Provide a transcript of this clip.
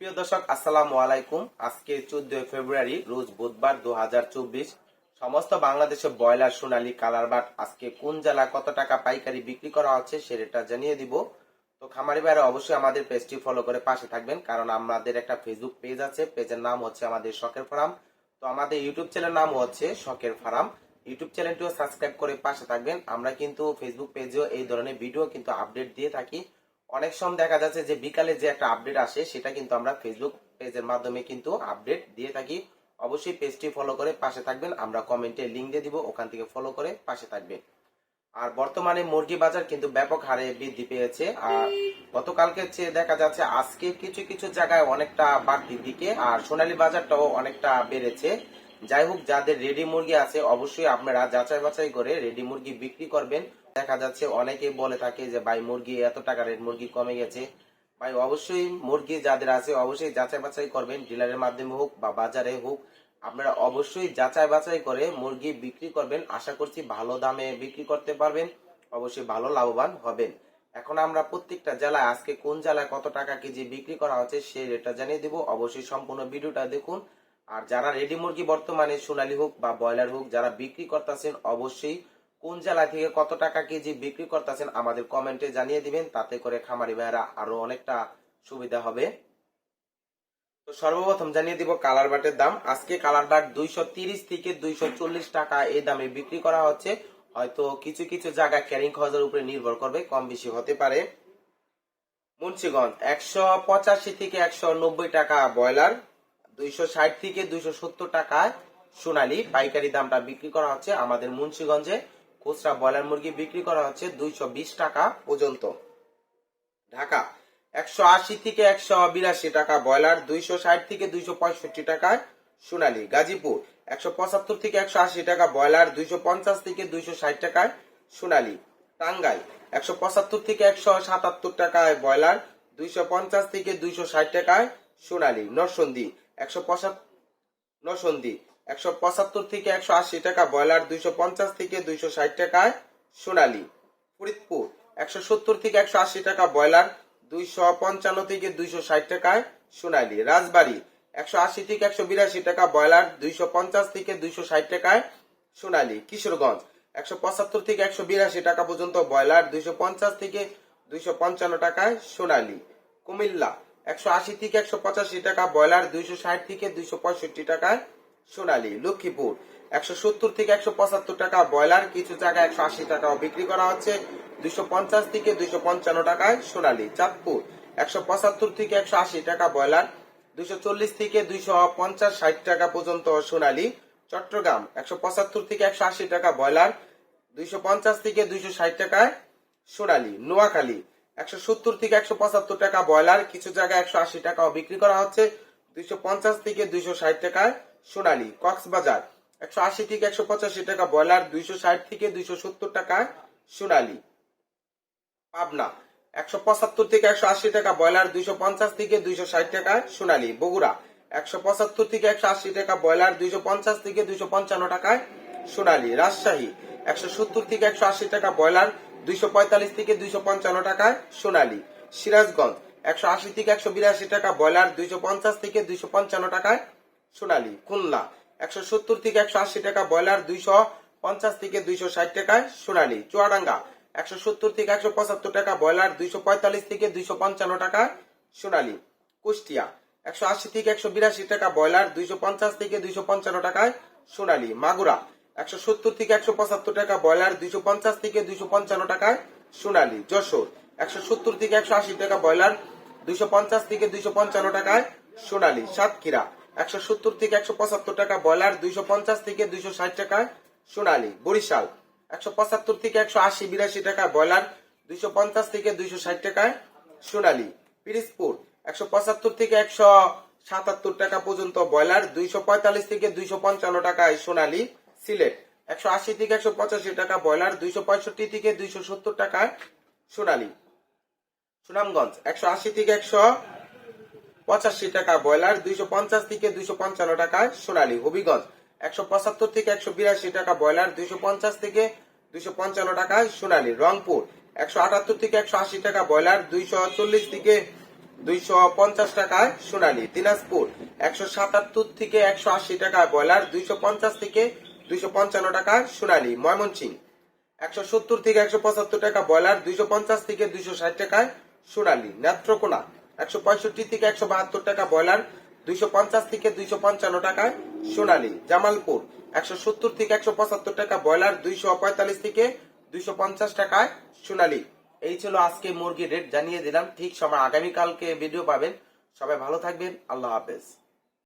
প্রিয় দর্শক, আসসালামু আলাইকুম। আজকে চোদ্দই ফেব্রুয়ারি, রোজ বুধবার দু সমস্ত বাংলাদেশে ব্রয়লার, সোনালী কালার বাট আজকে কোন জেলা কত টাকা পাইকারি বিক্রি করা হচ্ছে সেটা জানিয়ে দিব। তো খামারি ভাইরা অবশ্যই আমাদের পেজটি ফলো করে পাশে থাকবেন, কারণ আমাদের একটা ফেসবুক পেজ আছে, পেজের নাম হচ্ছে আমাদের শখের ফার্ম। তো আমাদের ইউটিউব চ্যানেল নাম হচ্ছে শখের ফার্ম। ইউটিউব চ্যানেলটিও সাবস্ক্রাইব করে পাশে থাকবেন। আমরা কিন্তু ফেসবুক পেজেও এই ধরনের ভিডিও কিন্তু আপডেট দিয়ে থাকি। অনেক সময় দেখা যাচ্ছে যে বিকালে যে একটা আপডেট আসে, সেটা কিন্তু আমরা ফেসবুক পেজের মাধ্যমে কিন্তু আপডেট দিয়ে থাকি। অবশ্যই পেজটি ফলো করে পাশে থাকবেন। আমরা কমেন্টে লিঙ্ক দিয়ে দিব, ওখান থেকে ফলো করে পাশে থাকবেন। আর বর্তমানে মুরগি বাজার কিন্তু ব্যাপক হারে বৃদ্ধি পেয়েছে। আর গতকালকে চেয়ে দেখা যাচ্ছে আজকে কিছু কিছু জায়গায় অনেকটা বাড়তির দিকে, আর সোনালী বাজারটাও অনেকটা বেড়েছে। যাই হোক, যাদের রেডি মুরগি আছে, অবশ্যই আপনারা যাচাই বাছাই করে রেডি মুরগি বিক্রি করবেন। দেখা যাচ্ছে অনেকে বলে থাকে যে, ভাই, মুরগি এত টাকা রেট মুরগি কমে গেছে। ভাই, অবশ্যই মুরগি যাদের আছে, অবশ্যই যাচাই বাছাই করবেন, ডিলারের মাধ্যমে হোক বা বাজারে হোক। আপনারা অবশ্যই যাচাই বাছাই করে মুরগি বিক্রি করবেন। আশা করছি ভালো দামে বিক্রি করতে পারবেন। অবশ্যই ভালো লাভবান হবেন। এখন আমরা প্রত্যেকটা জেলায়, আজকে কোন জেলায় কত টাকা কেজি বিক্রি করা হচ্ছে, সেই রেটটা জানিয়ে দিব। অবশ্যই সম্পূর্ণ ভিডিওটা দেখুন। আর যারা রেডি মুরগি বর্তমানে সোনালী হোক বা ব্রয়লার হোক, যারা বিক্রি করতেছেন, অবশ্যই কোন জেলা থেকে কত টাকা কেজি বিক্রি করতেছেন আমাদের কমেন্টে জানিয়ে দিবেন, তাতে করে খামারি ভাইয়েরা আরও অনেকটা সুবিধা হবে। তো সর্বপ্রথম জানিয়ে দিব কালার বাটের দাম। আজকে কালার বাট দুইশো তিরিশ থেকে দুইশো চল্লিশ টাকা এই দামে বিক্রি করা হচ্ছে। হয়তো কিছু কিছু জায়গা ক্যারিং খরচের উপরে নির্ভর করবে, কম বেশি হতে পারে। মুন্সিগঞ্জ, একশো পঁচাশি থেকে একশো নব্বই টাকা ব্রয়লার, দুইশো ষাট থেকে দুইশো সত্তর টাকায় সোনালী। পাইকারি দামটা বিক্রি করা হচ্ছে আমাদের মুন্সিগঞ্জে। খুচরা ব্রয়লার মুরগি বিক্রি করা হচ্ছে দুইশো বিশ টাকা পর্যন্ত। ঢাকা, একশো আশি থেকে একশো বিরাশি টাকা ব্রয়লার, দুইশো ষাট থেকে দুইশো পঁয়ষট্টি টাকায় সোনালী। গাজীপুর, একশো পঁচাত্তর থেকে একশো আশি টাকা ব্রয়লার, দুইশো পঞ্চাশ থেকে দুইশো ষাট টাকায় সোনালী। টাঙ্গাই একশো পঁচাত্তর থেকে একশো সাতাত্তর টাকায় ব্রয়লার, দুইশো পঞ্চাশ থেকে দুইশো ষাট টাকায় সোনালী। নরসন্দী, একশো পঁচাত্তর নরসন্দী একশো পঁচাত্তর থেকে একশো আশি টাকা, ব্রয়লার দুইশো পঞ্চাশ থেকে দুইশো ষাট টাকায় সোনালী। ফরিদপুর, একশো সত্তর থেকে একশো আশি টাকা, ব্রয়লার দুইশো পঞ্চান্ন থেকে দুইশো ষাট টাকায় সোনালী। রাজবাড়ী, একশো আশি থেকে একশো বিরাশি টাকা, ব্রয়লার দুইশো পঞ্চাশ থেকে দুইশো ষাট টাকায় সোনালী। কিশোরগঞ্জ, একশো পঁচাত্তর থেকে একশো বিরাশি টাকা পর্যন্ত, ব্রয়লার দুইশো পঞ্চাশ থেকে দুইশো পঞ্চান্ন টাকায় সোনালী। কুমিল্লা, একশো আশি থেকে একশো পঁচাশি টাকা, ব্রয়লার দুইশো ষাট থেকে দুইশো পঁয়ষট্টি টাকায় সোনালী, লক্ষ্মীপুর। একশো সত্তর থেকে একশো পঁচাত্তর টাকা ব্রয়লার, কিছু জায়গায় একশো আশি টাকাও বিক্রি করা হচ্ছে। দুইশো পঞ্চাশ থেকে দুইশো পঞ্চান্ন টাকায় সোনালী, চাঁদপুর। একশো পঁচাত্তর থেকে একশো আশি টাকা ব্রয়লার। দুইশো চল্লিশ থেকে দুইশো পঞ্চাশ ষাট টাকা পর্যন্ত সোনালী। চট্টগ্রাম, একশো পঁচাত্তর থেকে একশো আশি টাকা ব্রয়লার। দুইশো পঞ্চাশ থেকে দুইশো ষাট টাকায় সোনালী। নোয়াখালী, একশো সত্তর থেকে একশো পঁচাত্তর টাকা ব্রয়লার। কিছু জায়গায় একশো আশি টাকাও বিক্রি করা হচ্ছে। দুইশো পঞ্চাশ থেকে দুইশো ষাট টাকায় সোনালী, কক্সবাজার, একশো আশি থেকে একশো পঁচাশি টাকা, ব্রয়লার দুইশো ষাট থেকে দুইশো সত্তর টাকায় সোনালী। পাবনা, একশো পঁচাত্তর থেকে একশো আশি টাকা, ব্রয়লার দুইশো পঞ্চাশ থেকে দুইশো ষাট টাকা, সোনালী। বগুড়া, একশো পঁচাত্তর থেকে একশো আশি টাকা, ব্রয়লার দুইশো পঞ্চাশ থেকে দুইশো পঞ্চান্ন টাকায় সোনালী। রাজশাহী, একশো সত্তর থেকে একশো আশি টাকা, ব্রয়লার দুইশো পঁয়তাল্লিশ থেকে দুইশো পঞ্চান্ন টাকায় সোনালী। সিরাজগঞ্জ, একশো আশি থেকে একশো বিরাশি টাকা, ব্রয়লার দুইশো পঞ্চাশ থেকে দুইশো পঞ্চান্ন টাকায় সোনালী, খুলনা। একশো সত্তর থেকে একশো আশি টাকা ব্রয়লার, দুইশো পঞ্চাশ থেকে দুইশো ষাট টাকায় সোনালী। চুয়াডাঙ্গা, একশো সত্তর থেকে একশো পঁচাত্তর টাকা ব্রয়লার, দুইশো পঁয়তাল্লিশ থেকে দুইশো পঞ্চান্ন টাকায় সোনালী। কুষ্টিয়া, একশো আশি থেকে একশো বিরাশি টাকা ব্রয়লার, দুইশো পঞ্চাশ থেকে দুইশো পঞ্চান্ন টাকায় সোনালী। মাগুরা, একশো সত্তর থেকে একশো পঁচাত্তর টাকা ব্রয়লার, দুইশো পঞ্চাশ থেকে দুইশো পঞ্চান্ন টাকায় সোনালী। যশোর, একশো সত্তর থেকে একশো আশি টাকা ব্রয়লার, দুইশো পঞ্চাশ থেকে দুইশো পঞ্চান্ন টাকায় সোনালী। সাতক্ষীরা একশো সত্তর থেকে একশো পঁচাত্তর টাকা, ব্রয়লার দুইশো পঞ্চাশ থেকে দুইশো ষাট টাকায় সোনালী, বরিশাল। একশো পঁচাত্তর থেকে একশো আশি, বিরাশি টাকা, ব্রয়লার দুইশো পঞ্চাশ থেকে দুইশো ষাট টাকায় সোনালী। পিরিজপুর, একশো পঁচাত্তর থেকে একশো সাতাত্তর টাকা পর্যন্ত, ব্রয়লার দুইশো পঁয়তাল্লিশ থেকে দুইশো পঞ্চান্ন টাকায় সোনালী। সিলেট, একশো আশি থেকে একশো পঁচাশি টাকা, ব্রয়লার দুইশো পঁয়ষট্টি থেকে দুইশো সত্তর টাকায় সোনালী। সুনামগঞ্জ, একশো আশি থেকে একশো পঁচাশি টাকা ব্রয়লার, দুইশো পঞ্চাশ থেকে দুইশো পঞ্চান্ন টাকায় সোনালী হবিগঞ্জ। একশো পঁচাত্তর থেকে একশো বিরাশি টাকা ব্রয়লার, দুইশো পঞ্চাশ থেকে দুইশো পঞ্চান্ন টাকায় সোনালী রংপুর। একশো আটাত্তর থেকে একশো আশি টাকা ব্রয়লার, দুইশো চল্লিশ থেকে দুইশো পঞ্চাশ টাকায় সোনালী দিনাজপুর। একশো সাতাত্তর থেকে একশো আশি টাকায় ব্রয়লার, দুইশো পঞ্চাশ থেকে দুইশো পঞ্চান্ন টাকায় সোনালী ময়মনসিং একশো সত্তর থেকে একশো পঁচাত্তর টাকা ব্রয়লার, দুইশো পঞ্চাশ থেকে দুইশো ষাট টাকায় সোনালী নেত্রকোনা। একশো পঁয়ষট্টি থেকে একশো বাহাত্তর টাকা ব্রয়লার, দুইশো পঞ্চাশ থেকে দুইশো পঞ্চান্ন টাকায় সোনালী। জামালপুর, একশো সত্তর থেকে একশো পঁচাত্তর টাকা ব্রয়লার, দুইশো পঁয়তাল্লিশ থেকে দুইশো পঞ্চাশ টাকায় সোনালী। এই ছিল আজকে মুরগির রেট, জানিয়ে দিলাম। ঠিক সময় আগামীকালকে ভিডিও পাবেন। সবাই ভালো থাকবেন। আল্লাহ হাফেজ।